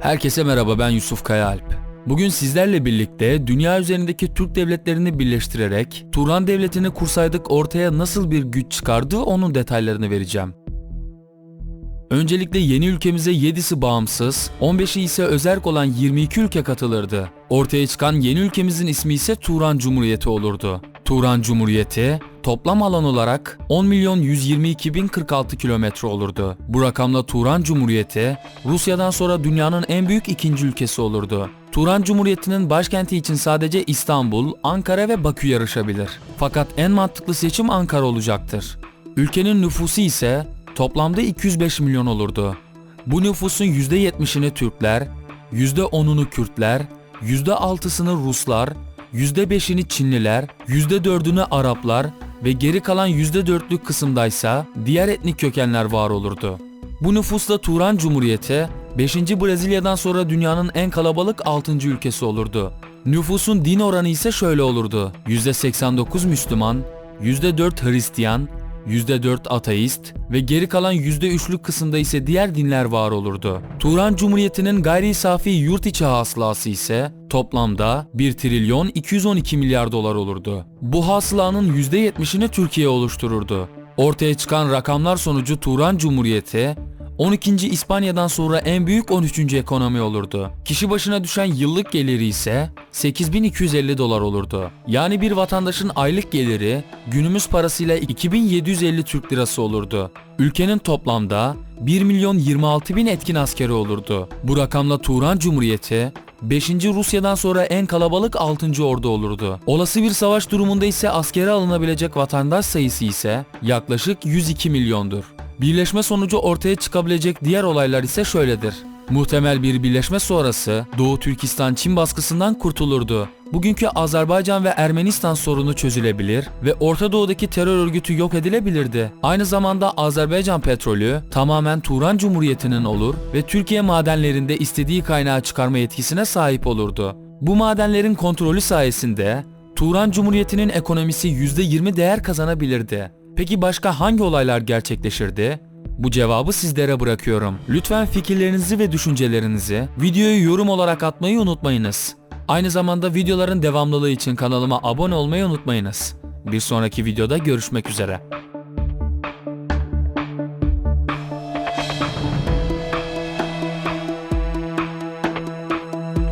Herkese merhaba ben Yusuf Kayaalp. Bugün sizlerle birlikte dünya üzerindeki Türk devletlerini birleştirerek Turan Devleti'ni kursaydık ortaya nasıl bir güç çıkardı onun detaylarını vereceğim. Öncelikle yeni ülkemize 7'si bağımsız, 15'i ise özerk olan 22 ülke katılırdı. Ortaya çıkan yeni ülkemizin ismi ise Turan Cumhuriyeti olurdu. Turan Cumhuriyeti toplam alan olarak 10 milyon 122 bin 46 kilometre olurdu. Bu rakamla Turan Cumhuriyeti Rusya'dan sonra dünyanın en büyük ikinci ülkesi olurdu. Turan Cumhuriyeti'nin başkenti için sadece İstanbul, Ankara ve Bakü yarışabilir. Fakat en mantıklı seçim Ankara olacaktır. Ülkenin nüfusu ise toplamda 205 milyon olurdu. Bu nüfusun %70'ini Türkler, %10'unu Kürtler, %6'sını Ruslar, %5'ini Çinliler, %4'ünü Araplar ve geri kalan %4'lük kısımdaysa diğer etnik kökenler var olurdu. Bu nüfusla Turan Cumhuriyeti 5. Brezilya'dan sonra dünyanın en kalabalık 6. ülkesi olurdu. Nüfusun din oranı ise şöyle olurdu. %89 Müslüman, %4 Hristiyan, %4 ateist ve geri kalan %3'lük kısımda ise diğer dinler var olurdu. Turan Cumhuriyeti'nin gayri safi yurt içi hasılası ise toplamda 1 trilyon 212 milyar dolar olurdu. Bu hasılanın %70'ini Türkiye oluştururdu. Ortaya çıkan rakamlar sonucu Turan Cumhuriyeti 12. İspanya'dan sonra en büyük 13. ekonomi olurdu. Kişi başına düşen yıllık geliri ise 8250 dolar olurdu. Yani bir vatandaşın aylık geliri günümüz parasıyla 2750 Türk lirası olurdu. Ülkenin toplamda 1 milyon 26 bin etkin askeri olurdu. Bu rakamla Turan Cumhuriyeti 5. Rusya'dan sonra en kalabalık 6. ordu olurdu. Olası bir savaş durumunda ise askere alınabilecek vatandaş sayısı ise yaklaşık 102 milyondur. Birleşme sonucu ortaya çıkabilecek diğer olaylar ise şöyledir. Muhtemel bir birleşme sonrası Doğu Türkistan Çin baskısından kurtulurdu. Bugünkü Azerbaycan ve Ermenistan sorunu çözülebilir ve Orta Doğu'daki terör örgütü yok edilebilirdi. Aynı zamanda Azerbaycan petrolü tamamen Turan Cumhuriyeti'nin olur ve Türkiye madenlerinde istediği kaynağı çıkarma yetkisine sahip olurdu. Bu madenlerin kontrolü sayesinde Turan Cumhuriyeti'nin ekonomisi %20 değer kazanabilirdi. Peki başka hangi olaylar gerçekleşirdi? Bu cevabı sizlere bırakıyorum. Lütfen fikirlerinizi ve düşüncelerinizi videoyu yorum olarak atmayı unutmayınız. Aynı zamanda videoların devamlılığı için kanalıma abone olmayı unutmayınız. Bir sonraki videoda görüşmek üzere.